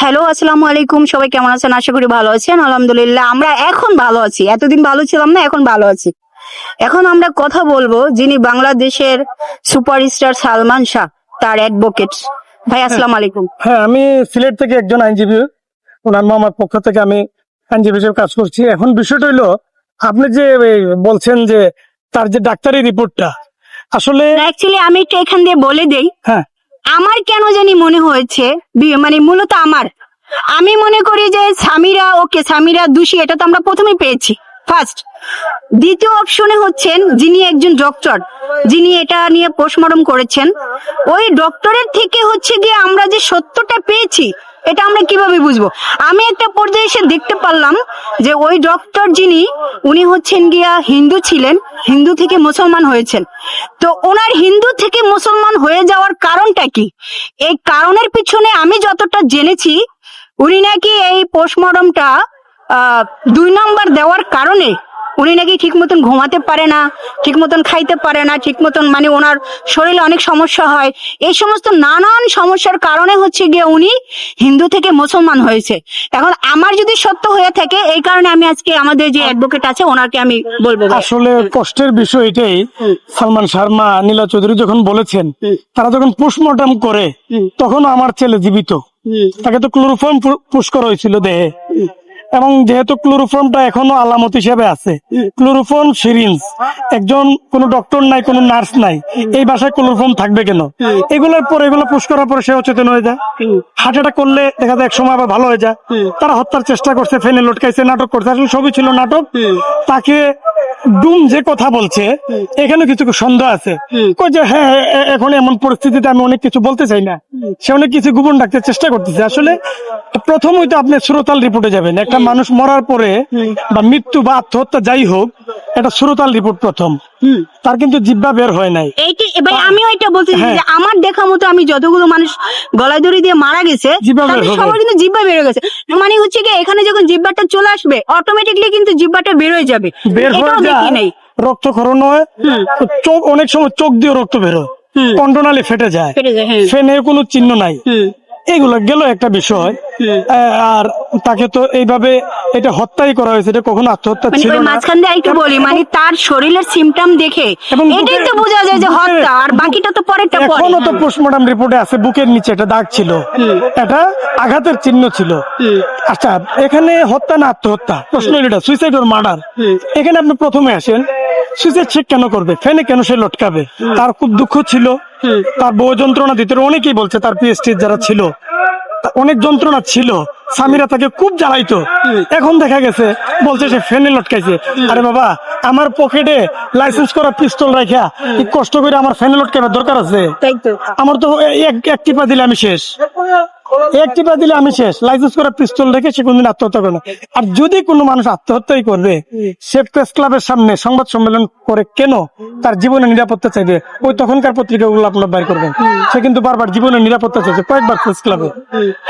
Hello আসসালামু আলাইকুম। সবাই কেমন আছেন? আশা করি ভালো আছেন। আলহামদুলিল্লাহ আমরা এখন ভালো আছি। এতদিন ভালো ছিলাম না এখন ভালো আছি। এখন আমরা কথা বলব যিনি বাংলাদেশের সুপারস্টার সালমান শাহ তার অ্যাডভোকেট ভাই আসসালামু আলাইকুম। হ্যাঁ আমি সিলেট থেকে একজন আইনজীবী। ওনার মামার পক্ষ থেকে আমি আইনজীবী হিসেবে কাজ করছি। এখন বিষয়টা হইল আপনি যে বলছেন যে তার যে ডাক্তারি রিপোর্টটা আসলে অ্যাকচুয়ালি আমি একটু এখান দিয়ে বলে দেই। হ্যাঁ। আমার কেন জানি মনে হয়েছে মানে মূলত আমার। আমি মনে করি যে স্বামীরা, ওকে স্বামীরা দোষী, এটা তো আমরা প্রথমে পেয়েছি। ফার্স্ট দ্বিতীয় অপশনে হচ্ছেন যিনি একজন ডক্টর যিনি এটা নিয়ে পোস্টমর্টম করেছেন। ওই ডক্টরের থেকে হচ্ছে গিয়ে আমরা যে সত্যটা পেয়েছি এটা আমরা কীভাবে বুঝব? আমি একটা পর্যায়ে এসে দেখতে পারলাম যে ওই ডক্টর যিনি, উনি হচ্ছেন গিয়া হিন্দু ছিলেন, হিন্দু থেকে মুসলমান হয়েছেন। তো ওনার হিন্দু থেকে মুসলমান হয়ে যাওয়ার কারণটা কি? এই কারণের পিছনে আমি যতটা জেনেছি, উনি নাকি এই পোস্টমর্টমটা দুই নম্বর দেওয়ার কারণে উনি নাকি ঠিক মতন ঘুমাতে পারে না ঠিক মতন খাইতে পারে না ঠিক মতন মানে ওনার শরীরে অনেক সমস্যা হয়। এই সমস্ত নানান সমস্যার কারণে হচ্ছে গিয়ে উনি হিন্দু থেকে মুসলমান হয়েছে। এখন আমার যদি সত্য হয়ে থাকে এই কারণে আমি আজকে আমাদের যে অ্যাডভোকেট আছে ওনাকে আমি বলব আসলে কষ্টের বিষয় এটাই। সালমান শর্মা নীলা চৌধুরী যখন বলেছেন তারা যখন পোস্টমর্টম করে তখন আমার ছেলে জীবিত। তাকে তো ক্লোরোফর্ম পুশ করা হয়েছিল দেহে। এবং যেহেতু ক্লোরোফর্মটা এখনও আলামত হিসেবে আছে। ক্লোরোফর্ম সিরিঞ্জ, একজন কোনো ডক্টর নাই, কোনো নার্স নাই, এই বাসায় ক্লোরোফর্ম থাকবে কেন? এগুলোর পর এগুলো পুশ করার পরে সে অচেতন হয়ে যায়। হার্ট অ্যাটাক করলে দেখা যায় এক সময় আবার ভালো হয়ে যায়। তারা হত্যার চেষ্টা করছে, ফেনে লটকাইছে, নাটক করছে। আসলে সবই ছিল নাটক। তাকে ডুম যে কথা বলছে এখানে কিছু সন্দেহ আছে। কই যে হ্যাঁ এ- এখন এমন পরিস্থিতিতে আমি অনেক কিছু বলতে চাই না। সে অনেক কিছু গোপন রাখতে চেষ্টা করতেছে। আসলে প্রথমই তো আপনি সুরতাল রিপোর্টে যাবেন। একটা মানুষ মরার পরে বা মৃত্যু বা আত্মহত্যা যাই হোক এটা সুরতাল রিপোর্ট প্রথম। তার কিন্তু জিব্বা বের হয় নাই। এইটি এবার আমিও এটা বলতেছি হ্যাঁ। যে আমার দেখা মতো আমি যতগুলো মানুষ গলায় দড়ি দিয়ে মারা গেছে তাদের সবার কিন্তু জিব্বা বেরো গেছে। মানে হচ্ছে কি এখানে যখন জিব্বাটা চলে আসবে অটোমেটিকলি কিন্তু জিব্বাটা বের হয়ে যাবে। বের হয়ে দেখি যায় নাই। রক্তক্ষরণ হয় চোখ অনেক সময় চোখ দিয়ে রক্ত বেরোয় হুম। কন্ডনালি ফেটে যায়। হ্যাঁ। ফেনের কোনো চিহ্ন নাই। এগুলো গেল একটা বিষয়। আর তাকে তো এইভাবে এটা হত্যাই করা হয়েছে এটা কখনো আত্মহত্যা মানে ছিল না। মাঝখান দিয়ে একটু বলি মানে তার শরীরের সিমটম দেখে এটাই তো বোঝা যায় যে হত্যা আর বাকিটা তো পরেরটা পরে। এখনও তো পোস্টমর্টম রিপোর্টে আছে বুকের নিচে একটা দাগ ছিল। এটা আঘাতের চিহ্ন ছিল। আচ্ছা এখানে হত্যা না আত্মহত্যা? প্রশ্ন হলো এটা সুইসাইড ওর মার্ডার এখানে আপনি প্রথমে আসেন। সুইসাইড কেন করবে? ফেনে কেন সে লটকাবে? তার খুব দুঃখ ছিল। তার বউ যন্ত্রণা দিতে অনেকেই বলছে তার পিএসটি যারা ছিল অনেক যন্ত্রণা ছিল। স্বামীরা তাকে খুব জ্বালাইতো। এখন দেখা গেছে বলছে সে ফেনে লটকাইছে। আরে বাবা আমার পকেটে লাইসেন্স করা পিস্তল রাখা কষ্ট করে আমার ফেনে লটকাবার দরকার আছে? আমার তো এক এক টিপা দিলে আমি শেষ। এক টিপা দিলে আমি শেষ। লাইসেন্স করা পিস্তল রেখে সে কোনদিন আত্মহত্যা করে না। আর যদি কোনো মানুষ আত্মহত্যাই করবে সে প্রেস ক্লাবের সামনে সংবাদ সম্মেলন করে কেন? তার জীবনের নিরাপত্তা চাইবে। ওই তখনকার পত্রিকাগুলো আপনার বাইর করবেন। সে কিন্তু বারবার জীবনের নিরাপত্তা চাইছে, কয়েকবার প্রেস ক্লাবে।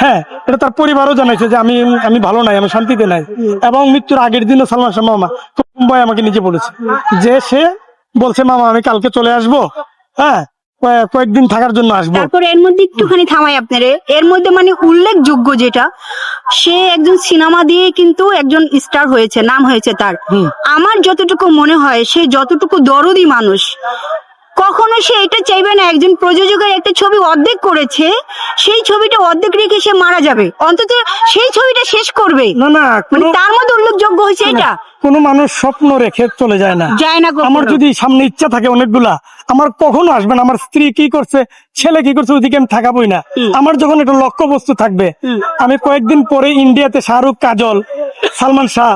হ্যাঁ এটা তার পরিবারও জানাইছে যে আমি আমি ভালো নাই, আমি শান্তিতে নাই। এবং মৃত্যুর আগের দিনও সালমান শাহ মামা মুম্বাই আমাকে নিজে বলেছে যে সে বলছে, মামা, আমি কালকে চলে আসব। হ্যাঁ কয়েকদিন থাকার জন্য আসব। তারপর এর মধ্যে একটুখানি থামাই আপনারে। এর মধ্যে মানে উল্লেখযোগ্য যেটা সে একজন সিনেমা দিয়ে কিন্তু একজন স্টার হয়েছে নাম হয়েছে তার। আমার যতটুকু মনে হয় সে যতটুকু দরদি মানুষ কখনো সে এটা চাইবে না একজন প্রযোজকের একটা ছবি অর্ধেক করেছে সেই ছবিটা অর্ধেক রেখে সে মারা যাবে। অন্তত সেই ছবিটা শেষ করবে। না না মানে তার মধ্যে উল্লেখযোগ্য হয়েছে এটা। কোনো মানুষ স্বপ্ন রেখে চলে যায় না। যায় না আমার যদি সামনে ইচ্ছা থাকে অনেকগুলা আমার কখনো আসবে না। আমার স্ত্রী কি করছে ছেলে কি করছে ওইদিকে আমি থাকাবই না। আমার যখন একটা লক্ষ্য বস্তু থাকবে আমি কয়েকদিন পরে ইন্ডিয়াতে শাহরুখ কাজল সালমান শাহ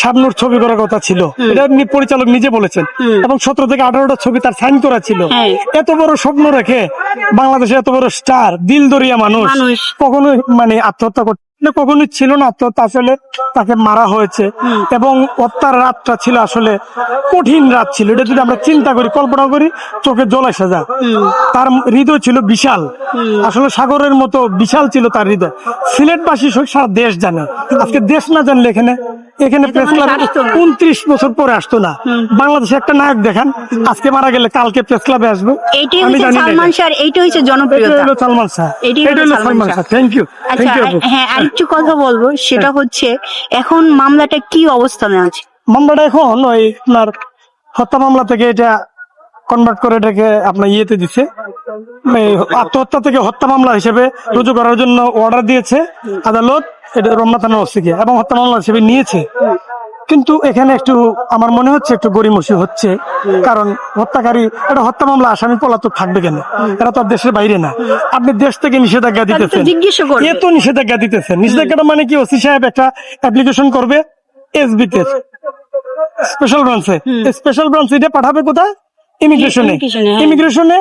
শাবনুর ছবি করার কথা ছিল। এটা পরিচালক নিজে বলেছেন। এবং সতেরো থেকে আঠারোটা ছবি তার সাইন করা ছিল। এত বড় স্বপ্ন রেখে বাংলাদেশে এত বড় স্টার দিল দরিয়া মানুষ। কখনোই মানে আত্মহত্যা করতে না, কখনোই ছিল না আত্মহত্যা আসলে তাকে মারা হয়েছে। এবং হত্যার রাতটা ছিল আসলে কঠিন রাত ছিল। এটা যদি আমরা চিন্তা করি কল্পনা করি চোখে জল এসে যায়। তার হৃদয় ছিল বিশাল। আসলে সাগরের মতো বিশাল ছিল তার হৃদয়। সিলেটবাসী সারা দেশ জানে। আজকে দেশ না জানলে এখানে এখানে প্রেস ক্লাবে উনত্রিশ বছর পরে আসতো না। বাংলাদেশে একটা নায়ক দেখান আজকে মারা গেলে কালকে প্রেস ক্লাবে আসব। আমি জানি সালমান। শাহ এইটা হচ্ছে এটা হলো সালমান এটা হলো। শাহ থ্যাংক ইউ আচ্ছা থ্যাংক ইউ হ্যাঁ আরেকটু কথা বলব সেটা হচ্ছে এখন মামলাটা কি অবস্থানে আছে? মামলাটা এখন ওই আপনার হত্যা মামলা থেকে এটা কনভার্ট করে এটাকে আপনার ইয়েতে দিছে। আত্মহত্যা থেকে হত্যা মামলা হিসেবে রুজু করার জন্য অর্ডার দিয়েছে আদালত। এটা রমনা থানার ওসিকে এবং হত্যা মামলা হিসেবে নিয়েছে। কিন্তু এখানে একটু আমার মনে হচ্ছে একটু গরিমসি হচ্ছে কারণ হত্যাকারী এটা হত্যা মামলা আসামি পলাতক থাকবে কেন? এরা তো আর দেশের বাইরে না। আপনি দেশ থেকে নিষেধাজ্ঞা তো দিতেছেন। এ তো নিষেধাজ্ঞা দিতেছেন। নিষেধাজ্ঞাটা মানে কি? ওসি সাহেব একটা অ্যাপ্লিকেশন করবে এসবিতে স্পেশাল ব্রাঞ্চে স্পেশাল ব্রাঞ্চ এটা পাঠাবে কোথায়? ইমিগ্রেশনে হ্যাঁ। ইমিগ্রেশনে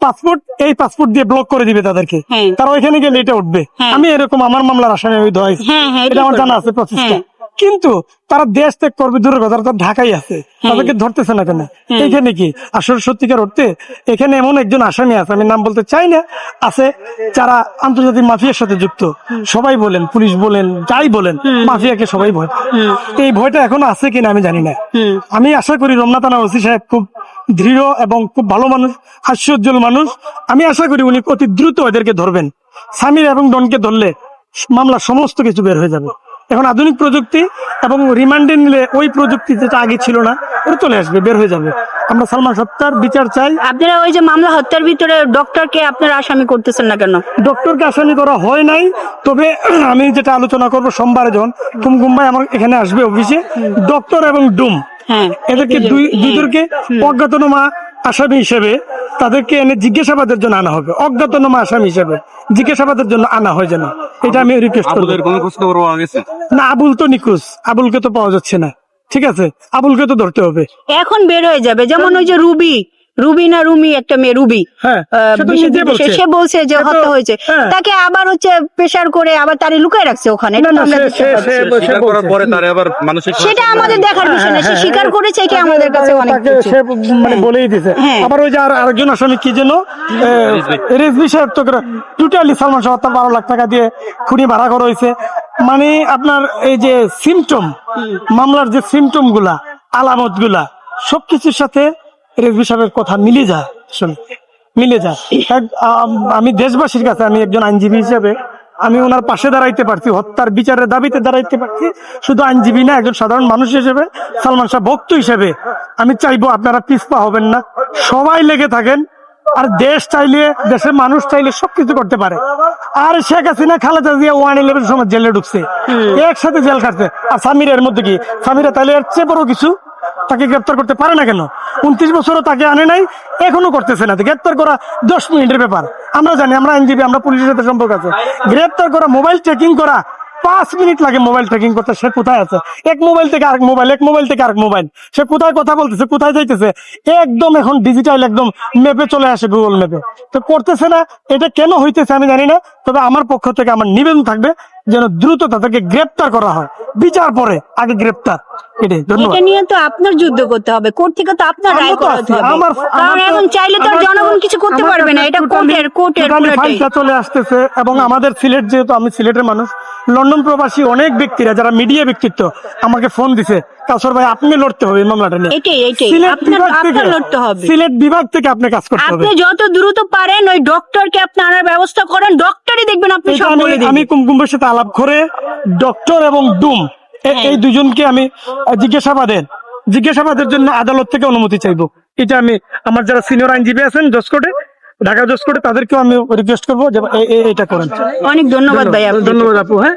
পাসপোর্ট এই পাসপোর্ট দিয়ে ব্লক করে দিবে তাদেরকে হ্যাঁ। তারা ওইখানে গেলে এটা উঠবে হ্যাঁ। আমি এরকম আমার মামলার আসামি আমি ধোয়াইছি হ্যাঁ, হ্যাঁ, এটা আমার জানা আছে প্রসেসটা হ্যাঁ। কিন্তু তারা দেশ ত্যাগ করবে দূরের কথা তারা ঢাকাই আছে। তাদেরকে ধরতেছে না কেন? এখানে কি? আসলে সত্যিকার অর্থে এখানে এমন একজন আসামি আছে আমি নাম বলতে চাই না আছে যারা আন্তর্জাতিক মাফিয়ার সাথে যুক্ত। সবাই বলেন পুলিশ বলেন যাই বলেন মাফিয়াকে সবাই ভয়। এই ভয়টা এখন আছে কিনা আমি জানি না। আমি আশা করি রমনা থানা ওসি সাহেব খুব দৃঢ় এবং খুব ভালো মানুষ হাস্যোজ্জ্বল মানুষ। আমি আশা করি উনি অতি দ্রুত এদেরকে ধরবেন। সামির এবং ডনকে ধরলে মামলা সমস্ত কিছু বের হয়ে যাবে। এখন আধুনিক প্রযুক্তি এবং রিমান্ডে নিলে ওই প্রযুক্তি যেটা আগে ছিল না ওটা চলে আসবে বের হয়ে যাবে। আমরা সালমান সত্তার বিচার চাই। আপনারা ওই যে মামলা হত্যার ভিতরে ডক্টরকে আপনারা আসামি করতেছেন না কেন? ডক্টরকে আসামি করা হয় নাই তবে আমি যেটা আলোচনা করব সোমবারে যখন কুমকুম ভাই আমার এখানে আসবে অফিসে ডক্টর এবং ডুম হ্যাঁ। এদেরকে দুই দুইদেরকে অজ্ঞাতনামা আসামি হিসেবে তাদেরকে এনে জিজ্ঞাসাবাদের জন্য আনা হবে। অজ্ঞাতনামা আসামি হিসেবে জিজ্ঞাসাবাদের জন্য আনা হয় যেন। এটা আমি রিকোয়েস্ট করব। গেছে? না আবুল তো নিখোঁজ। আবুলকে তো পাওয়া যাচ্ছে না। ঠিক আছে? আবুলকে তো ধরতে হবে। এখন বের হয়ে যাবে। যেমন ওই যে রুবি রুবি না রুমি একটা মেয়ে রুবি। হ্যাঁ সে বলছে। যে হত্যা হয়েছে। হ্যাঁ। তাকে আবার হচ্ছে প্রেশার করে আবার তারে লুকায় রাখছে ওখানে। সেটা আমাদের দেখার বিষয় না সে স্বীকার করেছে এটা আমাদের কাছে অনেক সে মানে বলেই দিছে। হ্যাঁ। আবার ওই যে আর আরেকজন আসামি কি যেন? রেজবি সাহেব তো টোটালি সালমান শাহ হত্যা বারো লাখ টাকা দিয়ে খুনি ভাড়া করা হয়েছে। মানে আপনার এই যে সিমটম মামলার যে সিমটমগুলা আলামতগুলা সবকিছুর সাথে রেজবি সাহেবের কথা মিলে যায় আসলে মিলে যায়। আমি দেশবাসীর কাছে আমি একজন আইনজীবী হিসেবে আমি ওনার পাশে দাঁড়াইতে পারছি হত্যার বিচারের দাবিতে দাঁড়াইতে পারছি শুধু আইনজীবী না একজন সাধারণ মানুষ হিসেবে সালমান শাহ ভক্ত হিসেবে আমি চাইব আপনারা পিছপা হবেন না। সবাই লেগে থাকেন আর দেশ চাইলে দেশের মানুষ চাইলে সবকিছু করতে পারে। আর শেখ হাসিনা খালেদা জিয়া ওয়ান ইলেভেন সময় জেলে ঢুকছে। একসাথে জেল খাটছে। আর সামিরের মধ্যে কি? সামিরা তাইলে এর চেয়ে বড় কিছু? তাকে গ্রেপ্তার করতে পারে না কেন? উনত্রিশ বছরও তাকে আনে নাই, এখনও করতেছে না। গ্রেপ্তার করা দশ মিনিটের ব্যাপার। আমরা জানি, আমরা আইনজীবী, আমরা পুলিশের সাথে সম্পর্ক আছে। গ্রেপ্তার করা, মোবাইল চেকিং করা, পাঁচ মিনিট লাগে মোবাইল ট্রেকিং করতে। সে কোথায় আছে? এক মোবাইল থেকে আরেক মোবাইল, এক মোবাইল থেকে আরেক মোবাইল। সে কোথায় কথা বলতেছে, কোথায় যাইতেছে? একদম এখন ডিজিটাল একদম ম্যাপে চলে আসে গুগল ম্যাপে তো করতেছে না, এটা কেন হইতেছে আমি জানি না, তবে আমার পক্ষ থেকে আমার নিবেদন থাকবে যেন দ্রুত তাদেরকে গ্রেপ্তার করা হয়। বিচার পরে আগে গ্রেপ্তার। এটাই ধন্যবাদ। এটা নিয়ে তো আপনার যুদ্ধ করতে হবে। কোর্ট থেকে তো আপনার রায় করাতে হবে। আমার কারণ এখন চাইলে তো জনগণ কিছু করতে পারবে না। কাছে এটা কোর্টের কোর্টের ফাইলটা চলে আসতেছে এবং আমাদের সিলেট যেহেতু আমি সিলেটের মানুষ লন্ডন প্রবাসী অনেক ব্যক্তিরা যারা মিডিয়া ব্যক্তিত্ব আমাকে ফোন দিছে। কাসর ভাই আপনি লড়তে হবে মামলাটা নিয়ে। এটাই এটাই। আপনার লড়তে হবে। সিলেট বিভাগ থেকে আপনি কাজ করতে হবে। আপনি যত দ্রুত পারেন ওই ডক্টরকে আপনি আনার ব্যবস্থা করেন। ডক্টরই দেখবেন আপনি সব আমি বলে আমি দিবেন কুমকুমের সাথে আলাপ করে ডক্টর এবং ডুম এই দুজনকে আমি জিজ্ঞাসাবাদের জিজ্ঞাসাবাদের জন্য আদালত থেকে অনুমতি চাইব। এটা আমি আমার যারা সিনিয়র আইনজীবী আছেন জসকোটে ঢাকা জসকোটে তাদেরকেও আমি রিকোয়েস্ট করব এটা করেন। অনেক ধন্যবাদ ভাই ধন্যবাদ আপু হ্যাঁ?